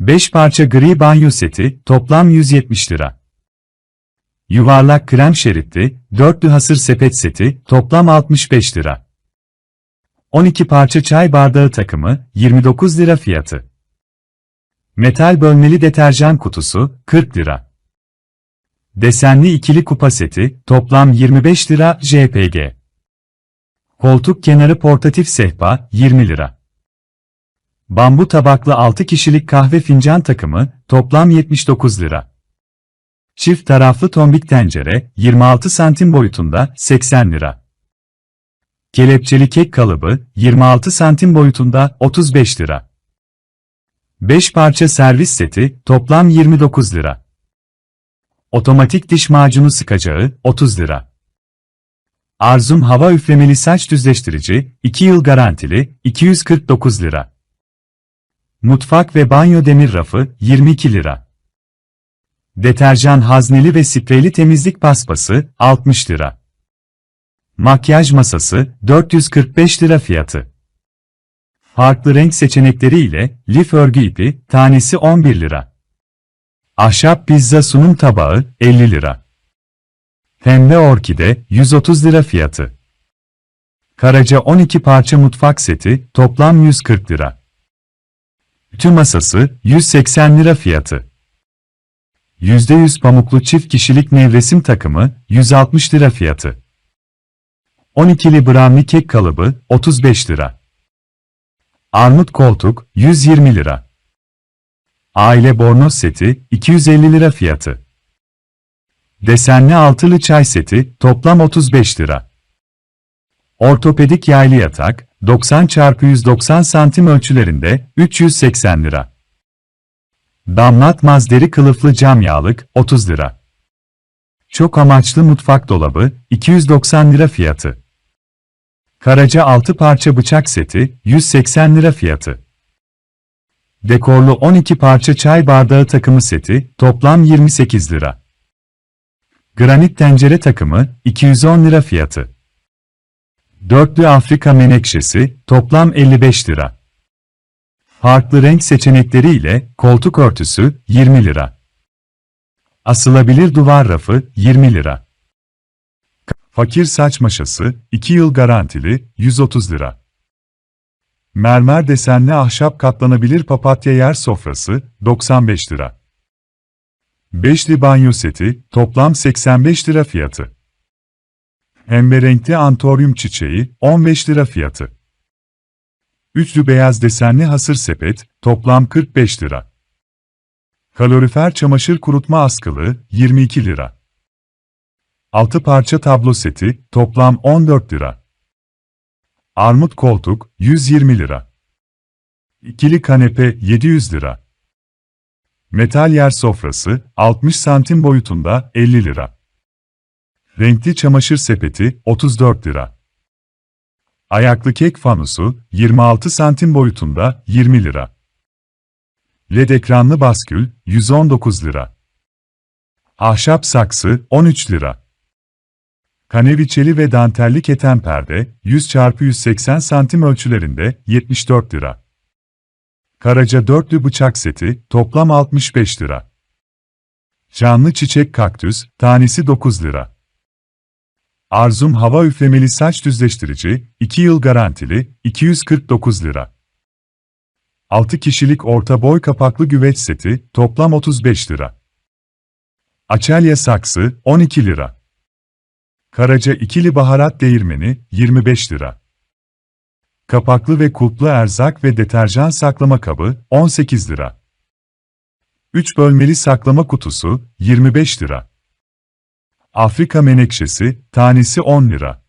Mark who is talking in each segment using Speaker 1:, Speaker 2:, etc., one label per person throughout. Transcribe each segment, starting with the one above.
Speaker 1: 5 parça gri banyo seti, toplam 170 lira. Yuvarlak krem şeritli, dörtlü hasır sepet seti, toplam 65 lira. 12 parça çay bardağı takımı, 29 lira fiyatı. Metal bölmeli deterjan kutusu, 40 lira. Desenli ikili kupa seti, toplam 25 lira JPG. Koltuk kenarı portatif sehpa, 20 lira. Bambu tabaklı 6 kişilik kahve fincan takımı, toplam 79 lira. Çift taraflı tombik tencere, 26 santim boyutunda, 80 lira. Kelepçeli kek kalıbı, 26 santim boyutunda, 35 lira. 5 parça servis seti, toplam 29 lira. Otomatik diş macunu sıkacağı, 30 lira. Arzum hava üflemeli saç düzleştirici, 2 yıl garantili, 249 lira. Mutfak ve banyo demir rafı, 22 lira. Deterjan hazneli ve spreyli temizlik paspası, 60 lira. Makyaj masası, 445 lira fiyatı. Farklı renk seçenekleri ile lif örgü ipi, tanesi 11 lira. Ahşap pizza sunum tabağı, 50 lira. Pembe orkide, 130 lira fiyatı. Karaca 12 parça mutfak seti, toplam 140 lira. Ütü masası, 180 lira fiyatı. %100 pamuklu çift kişilik nevresim takımı, 160 lira fiyatı. 12'li brownie kek kalıbı, 35 lira. Armut koltuk, 120 lira. Aile bornoz seti, 250 lira fiyatı. Desenli altılı çay seti, toplam 35 lira. Ortopedik yaylı yatak, 90 x 190 santim ölçülerinde, 380 lira. Damlatmaz deri kılıflı cam yağlık, 30 lira. Çok amaçlı mutfak dolabı, 290 lira fiyatı. Karaca 6 parça bıçak seti, 180 lira fiyatı. Dekorlu 12 parça çay bardağı takımı seti, toplam 28 lira. Granit tencere takımı, 210 lira fiyatı. Dörtlü Afrika menekşesi, toplam 55 lira. Farklı renk seçenekleri ile koltuk örtüsü, 20 lira. Asılabilir duvar rafı, 20 lira. Fakir saç maşası, 2 yıl garantili, 130 lira. Mermer desenli ahşap katlanabilir papatya yer sofrası, 95 lira. Beşli banyo seti, toplam 85 lira fiyatı. Pembe antoryum çiçeği, 15 lira fiyatı. Üçlü beyaz desenli hasır sepet, toplam 45 lira. Kalorifer çamaşır kurutma askılı, 22 lira. 6 parça tablo seti, toplam 14 lira. Armut koltuk, 120 lira. İkili kanepe, 700 lira. Metal yer sofrası, 60 santim boyutunda, 50 lira. Renkli çamaşır sepeti, 34 lira. Ayaklı kek fanusu, 26 santim boyutunda, 20 lira. LED ekranlı baskül, 119 lira. Ahşap saksı, 13 lira. Kaneviçeli ve dantelli keten perde, 100 x 180 santim ölçülerinde, 74 lira. Karaca dörtlü bıçak seti, toplam 65 lira. Canlı çiçek kaktüs, tanesi 9 lira. Arzum hava üflemeli saç düzleştirici, 2 yıl garantili, 249 lira. 6 kişilik orta boy kapaklı güveç seti, toplam 35 lira. Açelya saksı, 12 lira. Karaca ikili baharat değirmeni, 25 lira. Kapaklı ve kulplu erzak ve deterjan saklama kabı, 18 lira. 3 bölmeli saklama kutusu, 25 lira. Afrika menekşesi, tanesi 10 lira.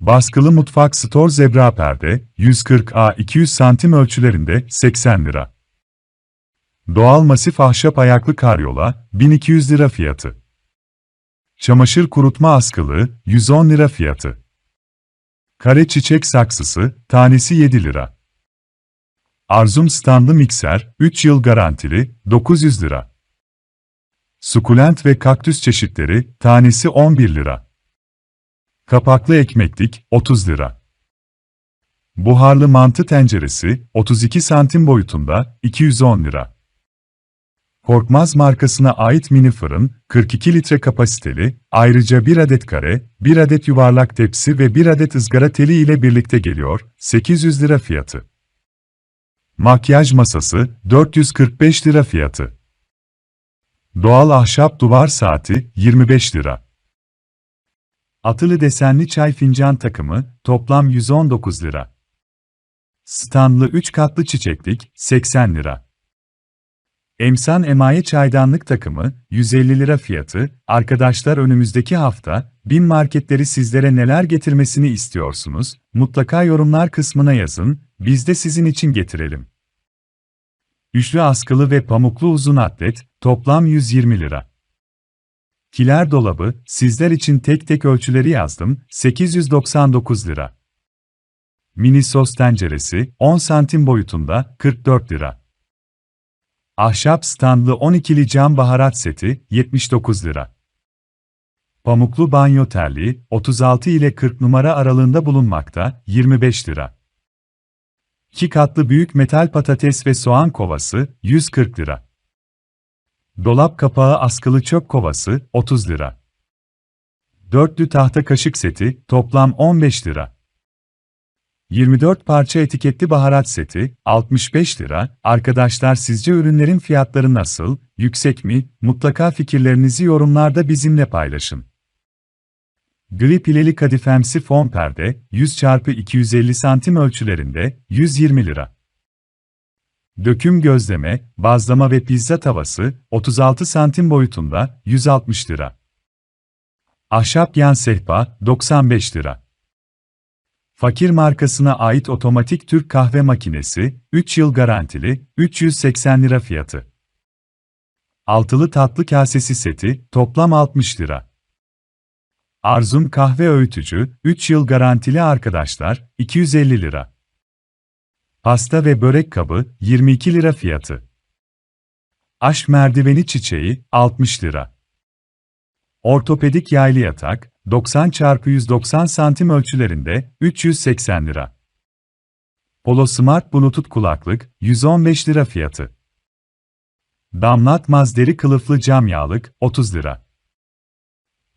Speaker 1: Baskılı mutfak stor zebra perde, 140A 200 santim ölçülerinde, 80 lira. Doğal masif ahşap ayaklı karyola, 1200 lira fiyatı. Çamaşır kurutma askılı, 110 lira fiyatı. Kare çiçek saksısı, tanesi 7 lira. Arzum standlı mikser, 3 yıl garantili, 900 lira. Sukulent ve kaktüs çeşitleri, tanesi 11 lira. Kapaklı ekmeklik, 30 lira. Buharlı mantı tenceresi 32 santim boyutunda 210 lira. Korkmaz markasına ait mini fırın 42 litre kapasiteli, ayrıca 1 adet kare, 1 adet yuvarlak tepsi ve 1 adet ızgara teli ile birlikte geliyor, 800 lira fiyatı. Makyaj masası 445 lira fiyatı. Doğal ahşap duvar saati 25 lira. Atılı desenli çay fincan takımı toplam 119 lira. Standlı 3 katlı çiçeklik 80 lira. Emsan emaye çaydanlık takımı 150 lira fiyatı. Arkadaşlar önümüzdeki hafta bin marketleri sizlere neler getirmesini istiyorsunuz? Mutlaka yorumlar kısmına yazın. Biz de sizin için getirelim. Üçlü askılı ve pamuklu uzun atlet toplam 120 lira. Kiler dolabı, sizler için tek tek ölçüleri yazdım, 899 lira. Mini sos tenceresi, 10 santim boyutunda, 44 lira. Ahşap standlı 12'li cam baharat seti, 79 lira. Pamuklu banyo terliği, 36 ile 40 numara aralığında bulunmakta, 25 lira. 2 katlı büyük metal patates ve soğan kovası, 140 lira. Dolap kapağı askılı çöp kovası, 30 lira. Dörtlü tahta kaşık seti, toplam 15 lira. 24 parça etiketli baharat seti, 65 lira. Arkadaşlar sizce ürünlerin fiyatları nasıl, yüksek mi? Mutlaka fikirlerinizi yorumlarda bizimle paylaşın. Gri pileli kadifemsi fon perde, 100 x 250 santim ölçülerinde, 120 lira. Döküm gözleme, bazlama ve pizza tavası, 36 santim boyutunda, 160 lira. Ahşap yan sehpa, 95 lira. Fakir markasına ait otomatik Türk kahve makinesi, 3 yıl garantili, 380 lira fiyatı. Altılı tatlı kasesi seti, toplam 60 lira. Arzum kahve öğütücü, 3 yıl garantili arkadaşlar, 250 lira. Pasta ve börek kabı, 22 lira fiyatı. Aşk merdiveni çiçeği, 60 lira. Ortopedik yaylı yatak, 90 x 190 santim ölçülerinde, 380 lira. Polo Smart Bluetooth kulaklık, 115 lira fiyatı. Damlatmaz deri kılıflı cam yağlık, 30 lira.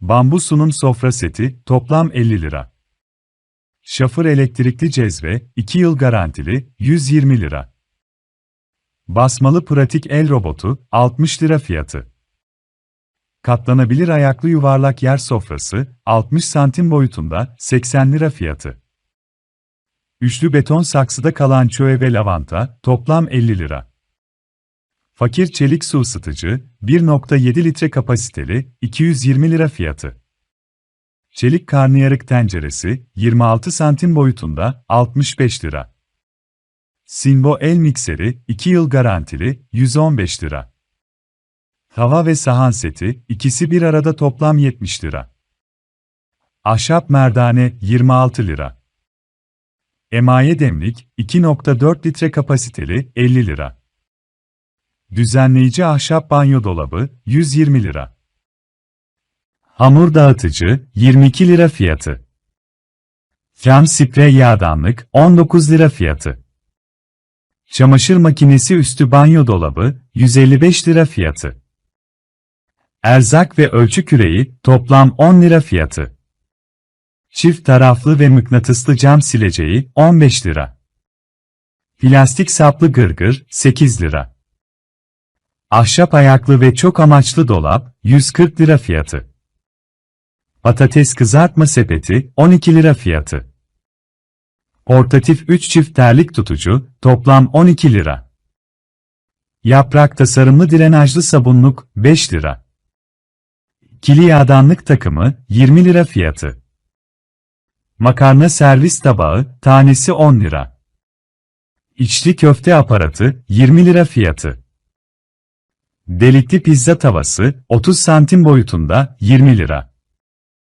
Speaker 1: Bambu sunum sofra seti, toplam 50 lira. Şafır elektrikli cezve, 2 yıl garantili, 120 lira. Basmalı pratik el robotu, 60 lira fiyatı. Katlanabilir ayaklı yuvarlak yer sofrası, 60 santim boyutunda, 80 lira fiyatı. Üçlü beton saksıda kalan çöğe ve lavanta, toplam 50 lira. Fakir çelik su ısıtıcı, 1.7 litre kapasiteli, 220 lira fiyatı. Çelik karnıyarık tenceresi, 26 santim boyutunda, 65 lira. Sinbo el mikseri, 2 yıl garantili, 115 lira. Tava ve sahan seti, ikisi bir arada toplam 70 lira. Ahşap merdane, 26 lira. Emaye demlik, 2.4 litre kapasiteli, 50 lira. Düzenleyici ahşap banyo dolabı, 120 lira. Hamur dağıtıcı, 22 lira fiyatı. Cam sprey yağdanlık, 19 lira fiyatı. Çamaşır makinesi üstü banyo dolabı, 155 lira fiyatı. Erzak ve ölçü küreği, toplam 10 lira fiyatı. Çift taraflı ve mıknatıslı cam sileceği, 15 lira. Plastik saplı gırgır, 8 lira. Ahşap ayaklı ve çok amaçlı dolap, 140 lira fiyatı. Patates kızartma sepeti, 12 lira fiyatı. Portatif 3 çift terlik tutucu, toplam 12 lira. Yaprak tasarımlı drenajlı sabunluk, 5 lira. Kili yağdanlık takımı, 20 lira fiyatı. Makarna servis tabağı, tanesi 10 lira. İçli köfte aparatı, 20 lira fiyatı. Delikli pizza tavası, 30 santim boyutunda, 20 lira.